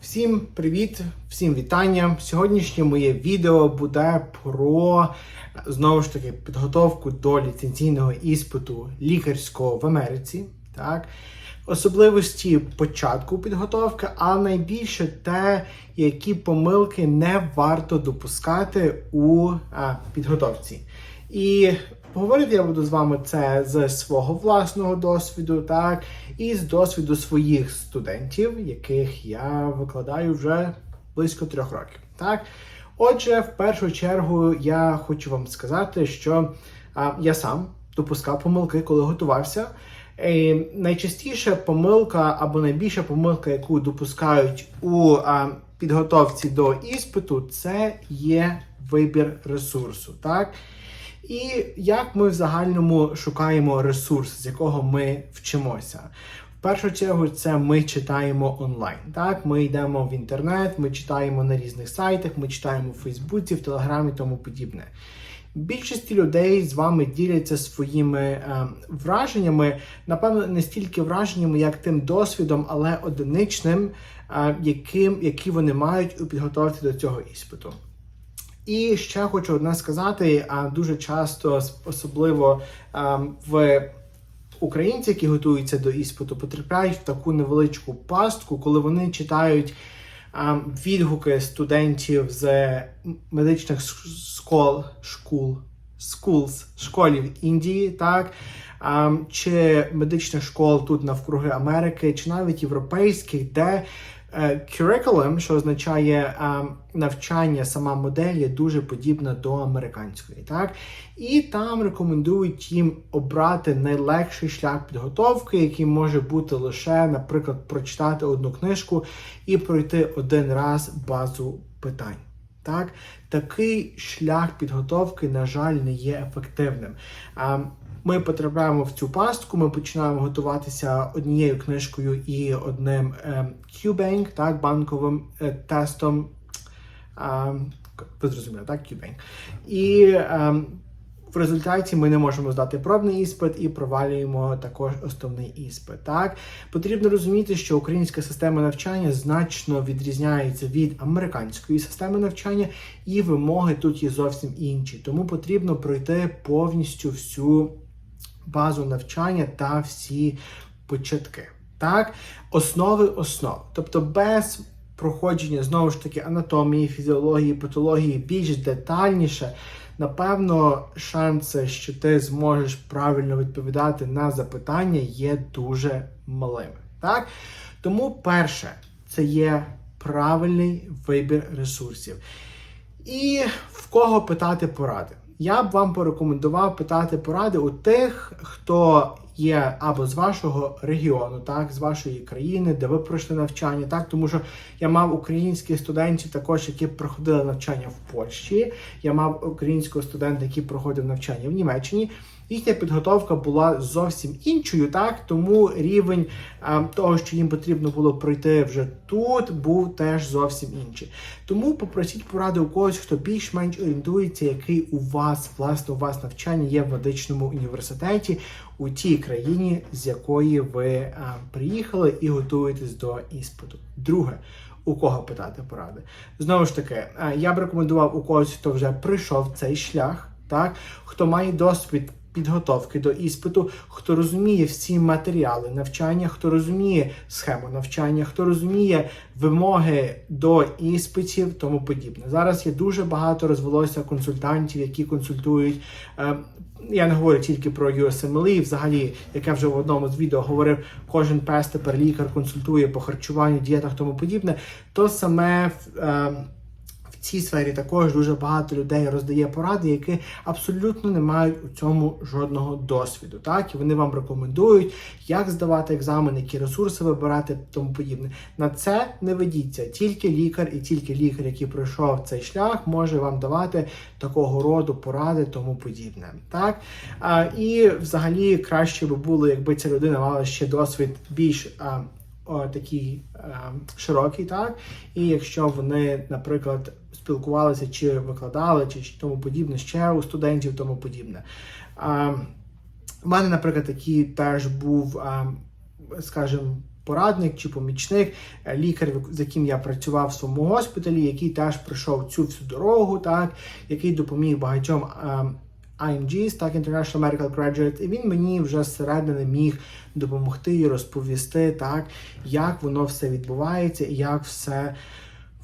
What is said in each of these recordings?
Всім привіт, всім вітання. Сьогоднішнє моє відео буде про знову ж таки підготовку до ліцензійного іспиту лікарського в Америці. Так? Особливості початку підготовки, а найбільше те, які помилки не варто допускати у а, підготовці. І Поговорити я буду з вами це з свого власного досвіду, так, і з досвіду своїх студентів, яких я викладаю вже близько трьох років. Так. Отже, в першу чергу я хочу вам сказати, що а, я сам допускав помилки, коли готувався. І найчастіша помилка або найбільша помилка, яку допускають у а, підготовці до іспиту, це є вибір ресурсу. Так? І як ми в загальному шукаємо ресурс, з якого ми вчимося. В першу чергу, це ми читаємо онлайн. Так, ми йдемо в інтернет, ми читаємо на різних сайтах, ми читаємо в Фейсбуці, в Телеграмі тому подібне. Більшість людей з вами діляться своїми е, враженнями, напевно, не стільки враженнями, як тим досвідом, але одиничним, е, яким, які вони мають у підготовці до цього іспиту. І ще хочу одне сказати: а дуже часто, особливо в українці, які готуються до іспиту, потрапляють в таку невеличку пастку, коли вони читають відгуки студентів з медичних школ, школ, schools, школів Індії, так. Чи медичних школ тут навкруги Америки, чи навіть європейських, де curriculum, що означає е, навчання, сама модель є дуже подібна до американської. Так? І там рекомендують їм обрати найлегший шлях підготовки, який може бути лише, наприклад, прочитати одну книжку і пройти один раз базу питань. Так, Такий шлях підготовки, на жаль, не є ефективним. Ми потрапляємо в цю пастку, ми починаємо готуватися однією книжкою і одним е, так, банковим е, тестом. Е, ви зрозуміли, так, QBank. І е, в результаті ми не можемо здати пробний іспит і провалюємо також основний іспит. Так потрібно розуміти, що українська система навчання значно відрізняється від американської системи навчання, і вимоги тут є зовсім інші. Тому потрібно пройти повністю всю базу навчання та всі початки. Так, основи основ. Тобто без проходження знову ж таки анатомії, фізіології, патології більш детальніше, напевно, шанси, що ти зможеш правильно відповідати на запитання, є дуже малими. Так? Тому перше, це є правильний вибір ресурсів. І в кого питати поради я б вам порекомендував питати поради у тих, хто є або з вашого регіону, так, з вашої країни, де ви пройшли навчання, так, тому що я мав українських студентів, також які проходили навчання в Польщі. Я мав українського студента, який проходив навчання в Німеччині їхня підготовка була зовсім іншою, так тому рівень а, того, що їм потрібно було пройти вже тут, був теж зовсім інший. Тому попросіть поради у когось, хто більш-менш орієнтується, який у вас власне у вас навчання є в медичному університеті у тій країні, з якої ви а, приїхали і готуєтесь до іспиту. Друге. У кого питати поради? Знову ж таки, я б рекомендував у когось, хто вже пройшов цей шлях, так хто має досвід підготовки до іспиту, хто розуміє всі матеріали навчання, хто розуміє схему навчання, хто розуміє вимоги до іспитів, тому подібне. Зараз є дуже багато розвелося консультантів, які консультують. Е, я не говорю тільки про USMLE, взагалі, як я вже в одному з відео говорив, кожен пес тепер лікар консультує по харчуванню, дієтах, тому подібне. То саме. Е, цій сфері також дуже багато людей роздає поради, які абсолютно не мають у цьому жодного досвіду. Так і вони вам рекомендують, як здавати екзамен, які ресурси вибирати, тому подібне. На це не ведіться. Тільки лікар і тільки лікар, який пройшов цей шлях, може вам давати такого роду поради, тому подібне. Так а, і взагалі краще би було, якби ця людина мала ще досвід більш. Такий е, широкий, так і якщо вони, наприклад, спілкувалися чи викладали, чи тому подібне ще у студентів, тому подібне. У мене, наприклад, такий теж був, скажімо, порадник чи помічник, е, лікар, з яким я працював в своєму госпіталі, який теж пройшов цю всю дорогу, так, який допоміг багатьом. ем, IMGs, так, International Medical Graduate, і він мені вже зсередини міг допомогти і розповісти, так, як воно все відбувається і як все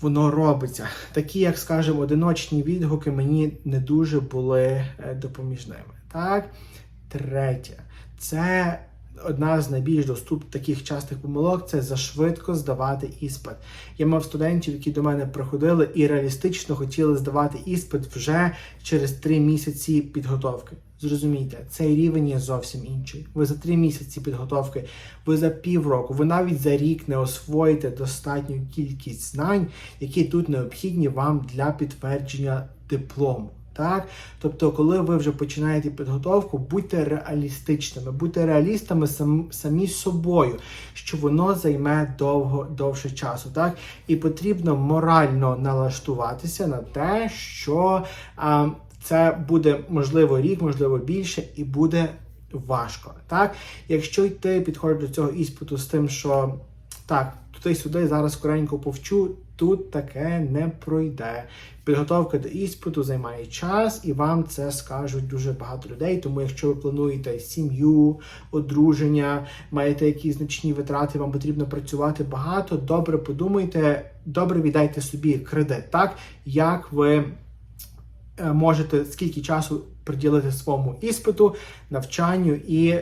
воно робиться. Такі, як скажемо, одиночні відгуки мені не дуже були е, допоміжними. Так, третє, це одна з найбільш доступних таких частих помилок це зашвидко здавати іспит. Я мав студентів, які до мене приходили і реалістично хотіли здавати іспит вже через три місяці підготовки. Зрозумійте, цей рівень є зовсім інший. Ви за три місяці підготовки, ви за півроку, ви навіть за рік не освоїте достатню кількість знань, які тут необхідні вам для підтвердження диплому. Так, тобто, коли ви вже починаєте підготовку, будьте реалістичними, будьте реалістами сам, самі собою, що воно займе довго довше часу. Так, і потрібно морально налаштуватися на те, що а, це буде можливо рік, можливо більше, і буде важко. Так, якщо йти підходиш до цього іспиту з тим, що так, туди-сюди зараз скоренько повчу. Тут таке не пройде. Підготовка до іспиту займає час, і вам це скажуть дуже багато людей. Тому, якщо ви плануєте сім'ю, одруження, маєте якісь значні витрати, вам потрібно працювати багато. Добре подумайте, добре віддайте собі кредит, так як ви е, можете скільки часу приділити своєму іспиту, навчанню і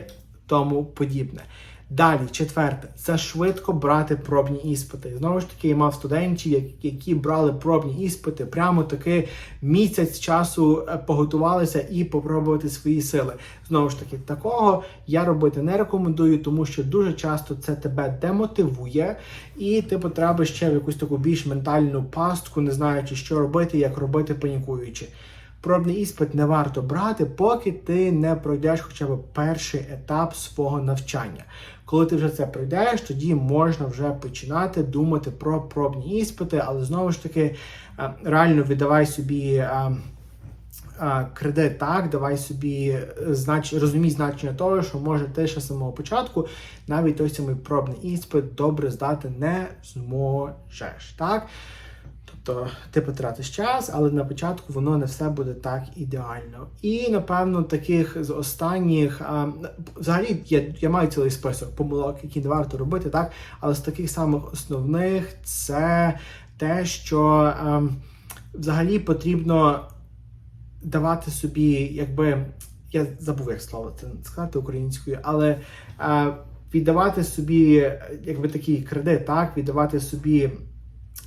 тому подібне. Далі, четверте, це швидко брати пробні іспити. Знову ж таки, я мав студентів, які брали пробні іспити, прямо таки місяць часу е, поготувалися і попробувати свої сили. Знову ж таки, такого я робити не рекомендую, тому що дуже часто це тебе демотивує, і ти потрапиш ще в якусь таку більш ментальну пастку, не знаючи, що робити, як робити, панікуючи. Пробний іспит не варто брати, поки ти не пройдеш хоча б перший етап свого навчання. Коли ти вже це пройдеш, тоді можна вже починати думати про пробні іспити, але знову ж таки е, реально віддавай собі. е, е, Кредит так, давай собі знач... розумій значення того, що може ти ще з самого початку навіть той самий пробний іспит добре здати не зможеш. Так? Тобто ти потратиш час, але на початку воно не все буде так ідеально. І напевно таких з останніх а, взагалі я, я маю цілий список помилок, які не варто робити, так але з таких самих основних це те, що ем, взагалі потрібно давати собі, якби я забув як слово це сказати українською, але е, віддавати собі якби такий кредит, так віддавати собі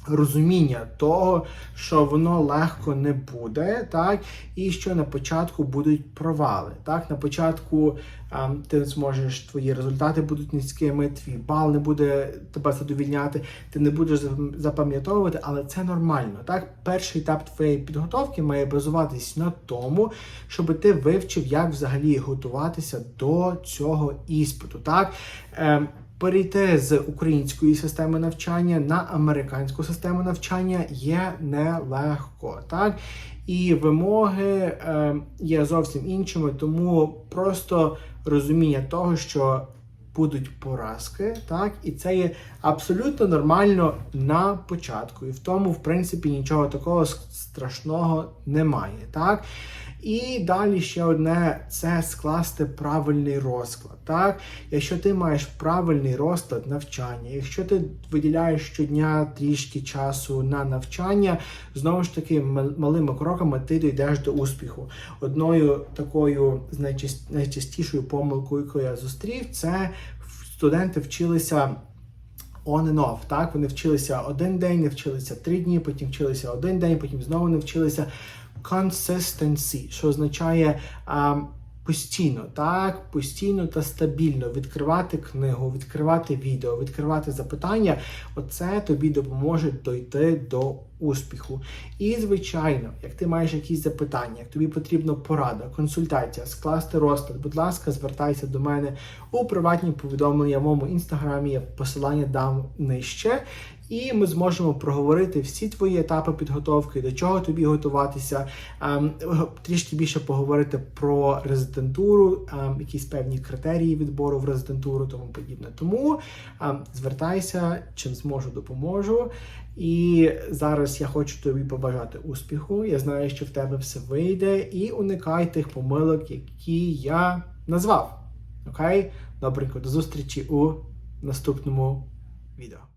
розуміння того, що воно легко не буде, так, і що на початку будуть провали. Так, на початку ем, ти зможеш, твої результати будуть низькими, твій бал не буде тебе задовільняти, ти не будеш запам'ятовувати, але це нормально. Так, перший етап твоєї підготовки має базуватись на тому, щоб ти вивчив, як взагалі готуватися до цього іспиту. Так. Ем, Перейти з української системи навчання на американську систему навчання є нелегко, так? І вимоги е, є зовсім іншими, тому просто розуміння того, що будуть поразки, так? І це є абсолютно нормально на початку. І в тому, в принципі, нічого такого страшного немає, так? І далі ще одне це скласти правильний розклад. Так, якщо ти маєш правильний розклад навчання, якщо ти виділяєш щодня трішки часу на навчання, знову ж таки малими кроками ти дійдеш до успіху. Одною такою найчастішою помилкою, яку я зустрів, це студенти вчилися on and off, так? Вони вчилися один день, не вчилися три дні, потім вчилися один день, потім знову не вчилися. Consistency, що означає а, постійно, так, постійно та стабільно відкривати книгу, відкривати відео, відкривати запитання. Оце тобі допоможе дойти до успіху. І, звичайно, як ти маєш якісь запитання, як тобі потрібна порада, консультація, скласти розклад, будь ласка, звертайся до мене у приватні повідомлення в моєму інстаграмі. Я посилання дам нижче. і ми зможемо проговорити всі твої етапи підготовки, до чого тобі готуватися, ем, трішки більше поговорити про резидентуру, ем, якісь певні критерії відбору в резидентуру, тому подібне. Тому ем, звертайся, чим зможу, допоможу. І зараз я хочу тобі побажати успіху. Я знаю, що в тебе все вийде, і уникай тих помилок, які я назвав. Окей? Добренько, до зустрічі у наступному відео.